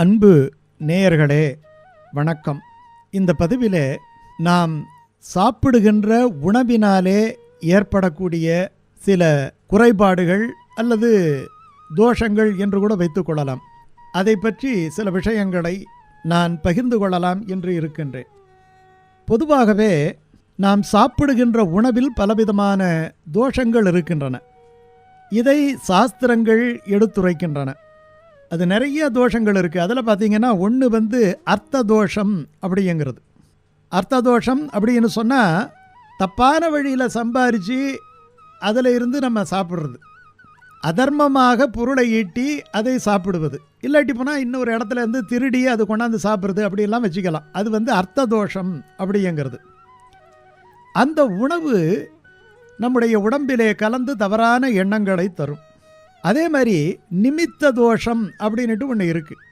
அன்பு நேயர்களே வணக்கம். இந்த பதிவிலே நாம் சாப்பிடுகின்ற உணவினாலே ஏற்படக்கூடிய சில குறைபாடுகள் அல்லது தோஷங்கள் என்று கூட வைத்துக்கொள்ளலாம் அதை பற்றி சில விஷயங்களை நான் பகிர்ந்து கொள்ளலாம் என்று இருக்கின்றேன். பொதுவாகவே நாம் சாப்பிடுகின்ற உணவில் பலவிதமான தோஷங்கள் இருக்கின்றன. இதை சாஸ்திரங்கள் எடுத்துரைக்கின்றன. அது நிறைய தோஷங்கள் இருக்குது அதில் பார்த்தீங்கன்னா ஒன்று வந்து அர்த்த தோஷம் அப்படிங்கிறது. அர்த்த தோஷம் அப்படின்னு சொன்னால் தப்பான வழியில் சம்பாரித்து அதில் இருந்து நம்ம சாப்பிட்றது. அதர்மமாக பொருளை ஈட்டி அதை சாப்பிடுவது. இல்லாட்டி போனால் இன்னொரு இடத்துல இருந்து திருடி அது கொண்டாந்து சாப்பிட்றது அப்படிலாம் வச்சுக்கலாம். அது வந்து அர்த்த தோஷம் அப்படிங்கிறது. அந்த உணவு நம்முடைய உடம்பிலே கலந்து தவறான எண்ணங்களை தரும். அதே மாதிரி நிமித்த தோஷம் அப்படின்ட்டு ஒன்று இருக்குது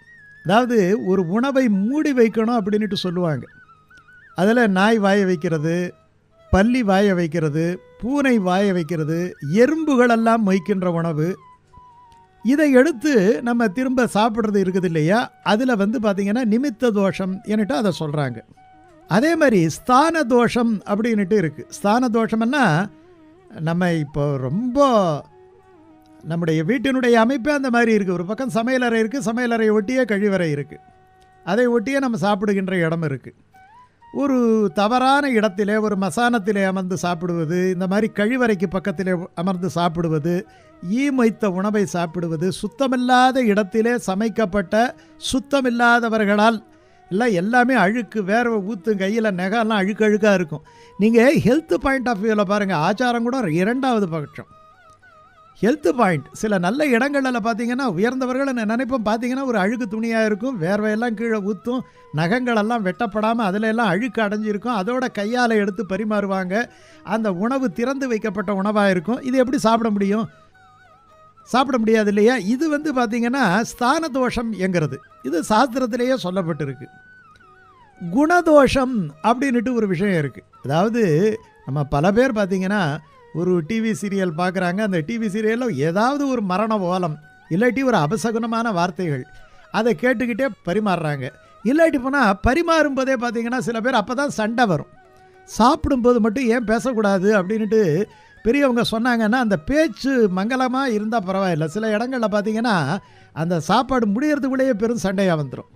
அதாவது ஒரு உணவை மூடி வைக்கணும் அப்படின்ட்டு சொல்லுவாங்க. அதில் நாய் வாய வைக்கிறது பள்ளி வாய வைக்கிறது பூனை வாய வைக்கிறது எறும்புகளெல்லாம் மொய்க்கின்ற உணவு. இதை எடுத்து நம்ம திரும்ப சாப்பிட்றது இருக்குது இல்லையா? அதில் வந்து பார்த்திங்கன்னா நிமித்த தோஷம் என்னட்டு அதை சொல்கிறாங்க அதே மாதிரி ஸ்தான தோஷம் அப்படின்ட்டு இருக்குது ஸ்தான தோஷம்னா நம்ம இப்போ ரொம்ப நம்முடைய வீட்டினுடைய அமைப்பே அந்த மாதிரி இருக்குது ஒரு பக்கம் சமையலறை இருக்குது சமையலறையை ஒட்டியே கழிவறை இருக்குது அதை ஒட்டியே நம்ம சாப்பிடுகின்ற இடம் இருக்குது ஒரு தவறான இடத்திலே ஒரு மசானத்திலே அமர்ந்து சாப்பிடுவது இந்த மாதிரி கழிவறைக்கு பக்கத்திலே அமர்ந்து சாப்பிடுவது ஈ மொய்த்த உணவை சாப்பிடுவது சுத்தமில்லாத இடத்திலே சமைக்கப்பட்ட சுத்தமில்லாதவர்களால் இல்லை எல்லாமே அழுக்கு வேர்வை ஊற்றும் கையில் நெகெல்லாம் அழுக்கு அழுக்காக இருக்கும். நீங்கள் ஹெல்த் பாயிண்ட் ஆஃப் வியூவில் பாருங்கள் ஆச்சாரம் கூட இரண்டாவது பட்சம். ஹெல்த் பாயிண்ட் சில நல்ல இடங்களில் பார்த்தீங்கன்னா உயர்ந்தவர்கள் நான் நினைப்போம்? பார்த்தீங்கன்னா ஒரு அழுக்கு துணியாக இருக்கும் வேர்வையெல்லாம் கீழே ஊற்றும் நகங்களெல்லாம் வெட்டப்படாமல் அதில் எல்லாம் அழுக்கு அடைஞ்சிருக்கும் அதோட கையால் எடுத்து பரிமாறுவாங்க. அந்த உணவு திறந்து வைக்கப்பட்ட உணவாக இருக்கும். இது எப்படி சாப்பிட முடியும்? சாப்பிட முடியாது இல்லையா? இது வந்து பார்த்திங்கன்னா ஸ்தான தோஷம் என்கிறது. இது சாஸ்திரத்திலேயே சொல்லப்பட்டிருக்கு. குணதோஷம் அப்படின்ட்டு ஒரு விஷயம் இருக்குது அதாவது நம்ம பல பேர் பார்த்திங்கன்னா ஒரு டிவி சீரியல் பார்க்குறாங்க. அந்த டிவி சீரியலில் ஏதாவது ஒரு மரண ஓலம் இல்லாட்டி ஒரு அபசகுனமான வார்த்தைகள் அதை கேட்டுக்கிட்டே பரிமாறுறாங்க. இல்லாட்டி போனால் பரிமாறும்போதே பார்த்தீங்கன்னா சில பேர் அப்போ தான் சண்டை வரும். சாப்பிடும்போது மட்டும் ஏன் பேசக்கூடாது அப்படின்ட்டு பெரியவங்க சொன்னாங்கன்னா அந்த பேச்சு மங்களமாக இருந்தால் பரவாயில்ல. சில இடங்களில் பார்த்தீங்கன்னா அந்த சாப்பாடு முடியறதுக்குள்ளேயே பெரும் சண்டையாக வந்துடும்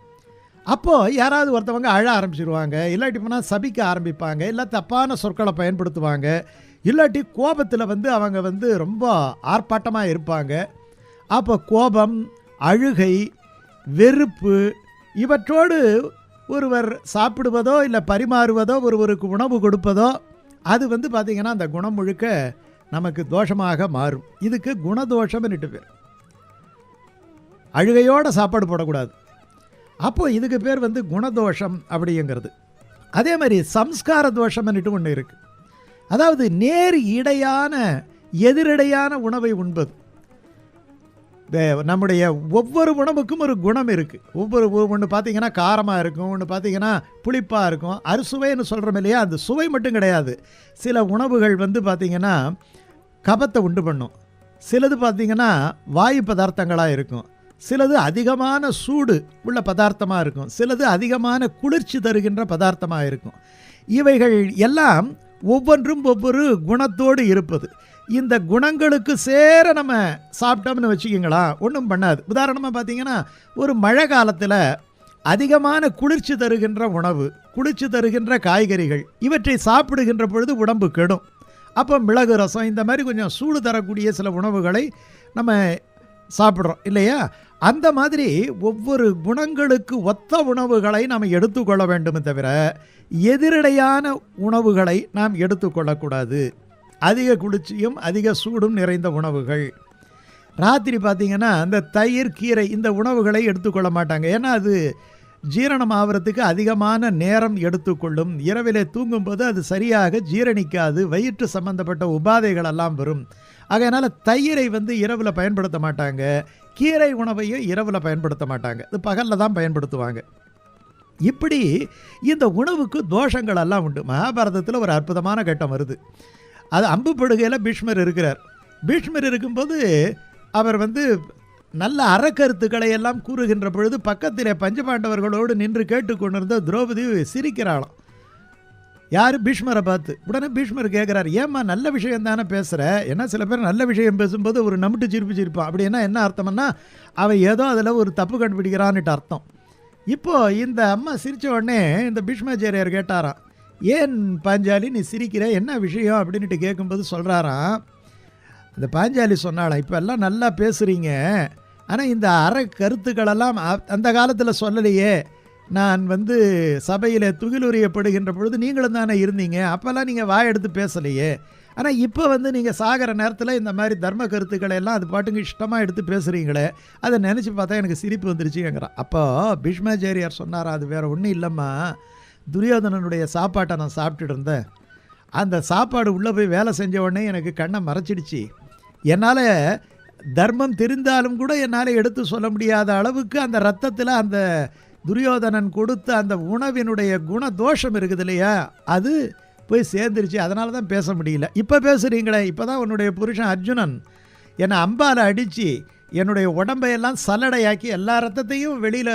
அப்போது யாராவது ஒருத்தவங்க அழ ஆரம்பிச்சிருவாங்க. இல்லாட்டி போனால் சபிக்க ஆரம்பிப்பாங்க. இல்லை தப்பான சொற்களை பயன்படுத்துவாங்க. இல்லாட்டி கோபத்தில் வந்து அவங்க வந்து ரொம்ப ஆர்ப்பாட்டமாக இருப்பாங்க. அப்போ கோபம் அழுகை வெறுப்பு இவற்றோடு ஒருவர் சாப்பிடுவதோ இல்லை பரிமாறுவதோ ஒருவருக்கு உணவு கொடுப்பதோ அது வந்து பார்த்திங்கன்னா அந்த குணம் முழுக்க நமக்கு தோஷமாக மாறும். இதுக்கு குணதோஷம்னுட்டு பேர். அழுகையோடு சாப்பாடு போடக்கூடாது. அப்போது இதுக்கு பேர் வந்து குணதோஷம் அப்படிங்கிறது. அதே மாதிரி சம்ஸ்கார தோஷம்னுட்டு ஒன்று இருக்குது அதாவது நேர் இடையான எதிரடையான உணவை உண்பது. நம்முடைய ஒவ்வொரு உணவுக்கும் ஒரு குணம் இருக்குது ஒவ்வொரு ஒன்று பார்த்தீங்கன்னா காரமாக இருக்கும் ஒன்று பார்த்தீங்கன்னா புளிப்பாக இருக்கும். அறுசுவைன்னு சொல்கிறோம் இல்லையா? அந்த சுவை மட்டும் கிடையாது. சில உணவுகள் வந்து பார்த்திங்கன்னா கபத்தை உண்டு பண்ணும். சிலது பார்த்திங்கன்னா வாயு பதார்த்தங்களாக இருக்கும். சிலது அதிகமான சூடு உள்ள பதார்த்தமாக இருக்கும். சிலது அதிகமான குளிர்ச்சி தருகின்ற பதார்த்தமாக இருக்கும். இவைகள் எல்லாம் ஒவ்வொன்றும் ஒவ்வொரு குணத்தோடு இருப்பது. இந்த குணங்களுக்கு சேர நம்ம சாப்பிட்டோம்னு வச்சுக்கிங்களா? ஒன்றும் பண்ணாது. உதாரணமாக பார்த்தீங்கன்னா ஒரு மழை காலத்தில் அதிகமான குளிர்ச்சி தருகின்ற உணவு குளிர்ச்சி தருகின்ற காய்கறிகள் இவற்றை சாப்பிடுகின்ற பொழுது உடம்பு கெடும். அப்போ மிளகு ரசம் இந்த மாதிரி கொஞ்சம் சூடு தரக்கூடிய சில உணவுகளை நம்ம சாப்பிட்றோம். இல்லையா? அந்த மாதிரி ஒவ்வொரு குணங்களுக்கு ஒத்த உணவுகளை நாம் எடுத்துக்கொள்ள வேண்டுமே தவிர எதிரடையான உணவுகளை நாம் எடுத்துக்கொள்ளக்கூடாது. அதிக குளிர்ச்சியும் அதிக சூடும் நிறைந்த உணவுகள். ராத்திரி பார்த்திங்கன்னா அந்த தயிர் கீரை இந்த உணவுகளை எடுத்துக்கொள்ள மாட்டாங்க. ஏன்னா அது ஜீரணம் ஆகிறதுக்கு அதிகமான நேரம் எடுத்துக்கொள்ளும். இரவிலே தூங்கும்போது அது சரியாக ஜீரணிக்காது. வயிற்று சம்பந்தப்பட்ட உபாதைகள் எல்லாம் வரும். அதனால் தயிரை வந்து இரவில் பயன்படுத்த மாட்டாங்க. கீரை உணவையும் இரவில் பயன்படுத்த மாட்டாங்க. இது பகலில் தான் பயன்படுத்துவாங்க. இப்படி இந்த உணவுக்கு தோஷங்கள் எல்லாம் உண்டு. மகாபாரதத்தில் ஒரு அற்புதமான கட்டம் வருது. அது அம்பு படுகையில் பீஷ்மர் இருக்கிறார். பீஷ்மர் இருக்கும்போது அவர் வந்து நல்ல அறக்கருத்துக்களை எல்லாம் கூறுகின்ற பொழுது பக்கத்திலே பஞ்சபாண்டவர்களோடு நின்று கேட்டுக்கொண்டிருந்த திரௌபதி சிரிக்கிறாளாம். யார் பீஷ்மரை பார்த்து? உடனே பீஷ்மர் கேட்குறாரு ஏம்மா நல்ல விஷயம் தானே பேசுகிற ஏன்னா சில பேர் நல்ல விஷயம் பேசும்போது ஒரு நம்பிட்டு சிரிப்பு சிரிப்பான் அப்படின்னா என்ன அர்த்தம்னா அவன் ஏதோ அதில் ஒரு தப்பு கண்டுபிடிக்கிறான்னுட்டு அர்த்தம். இப்போது இந்த அம்மா சிரித்த உடனே இந்த பீஷ்மாச்சாரியார் கேட்டாராம் ஏன் பாஞ்சாலி நீ சிரிக்கிற? என்ன விஷயம்? அப்படின்ட்டு கேட்கும்போது சொல்கிறாராம் இந்த பாஞ்சாலி சொன்னாலாம் இப்போ எல்லாம் நல்லா பேசுகிறீங்க ஆனால் இந்த அற கருத்துக்களெல்லாம் அந்த காலத்தில் சொல்லலையே. நான் வந்து சபையில் துகிலுரியப்படுகின்ற பொழுது நீங்களும் தானே இருந்தீங்க. அப்போல்லாம் நீங்கள் வாயெடுத்து பேசலையே. ஆனால் இப்போ வந்து நீங்கள் சாகிற நேரத்தில் இந்த மாதிரி தர்ம கருத்துக்களை எல்லாம் அது பாட்டுக்கு இஷ்டமாக எடுத்து பேசுகிறீங்களே அதை நினச்சி பார்த்தா எனக்கு சிரிப்பு வந்துருச்சுங்கிறான் அப்போ பீஷ்மாச்சாரியார் சொன்னாரா அது வேறு ஒன்றும் இல்லைம்மா. துரியோதனனுடைய சாப்பாட்டை நான் சாப்பிட்டுட்டு இருந்தேன். அந்த சாப்பாடு உள்ளே போய் வேலை செஞ்ச உடனே எனக்கு கண்ணை மறைச்சிடுச்சு. என்னால் தர்மம் தெரிந்தாலும் கூட என்னால் எடுத்து சொல்ல முடியாத அளவுக்கு அந்த ரத்தத்தில் அந்த துரியோதனன் கொடுத்த அந்த உணவினுடைய குண தோஷம் இருக்குது இல்லையா? அது போய் சேர்ந்துருச்சு. அதனால தான் பேச முடியல. இப்போ பேசுகிறீங்களே இப்போ தான் உன்னுடைய புருஷன் அர்ஜுனன். என்னை அம்பால் அடித்து என்னுடைய உடம்பையெல்லாம் சல்லடையாக்கி எல்லா ரத்தத்தையும் வெளியில்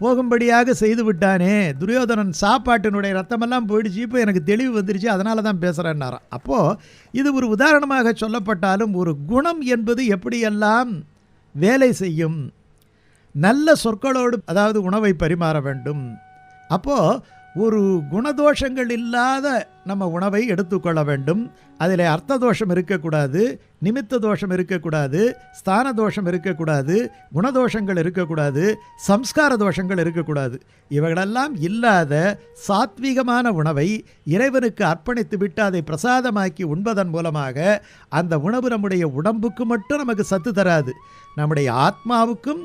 போகும்படியாக செய்து விட்டானே. துரியோதனன் சாப்பாட்டினுடைய ரத்தமெல்லாம் போயிடுச்சு. இப்போ எனக்கு தெளிவு வந்துருச்சு. அதனால தான் பேசுகிறேன்னாராம் அப்போது இது ஒரு உதாரணமாக சொல்லப்பட்டாலும் ஒரு குணம் என்பது எப்படியெல்லாம் வேலை செய்யும்? நல்ல சொற்களோடு அதாவது உணவை பரிமாற வேண்டும். அப்போது ஒரு குணதோஷங்கள் இல்லாத நம்ம உணவை எடுத்துக்கொள்ள வேண்டும். அதில் அர்த்த தோஷம் இருக்கக்கூடாது நிமித்த தோஷம் இருக்கக்கூடாது ஸ்தான தோஷம் இருக்கக்கூடாது குணதோஷங்கள் இருக்கக்கூடாது சம்ஸ்கார தோஷங்கள் இருக்கக்கூடாது. இவைகளெல்லாம் இல்லாத சாத்வீகமான உணவை இறைவனுக்கு அர்ப்பணித்து விட்டு அதை பிரசாதமாக்கி உண்பதன் மூலமாக அந்த உணவு நம்முடைய உடம்புக்கு மட்டும் நமக்கு சத்து தராது. நம்முடைய ஆத்மாவுக்கும்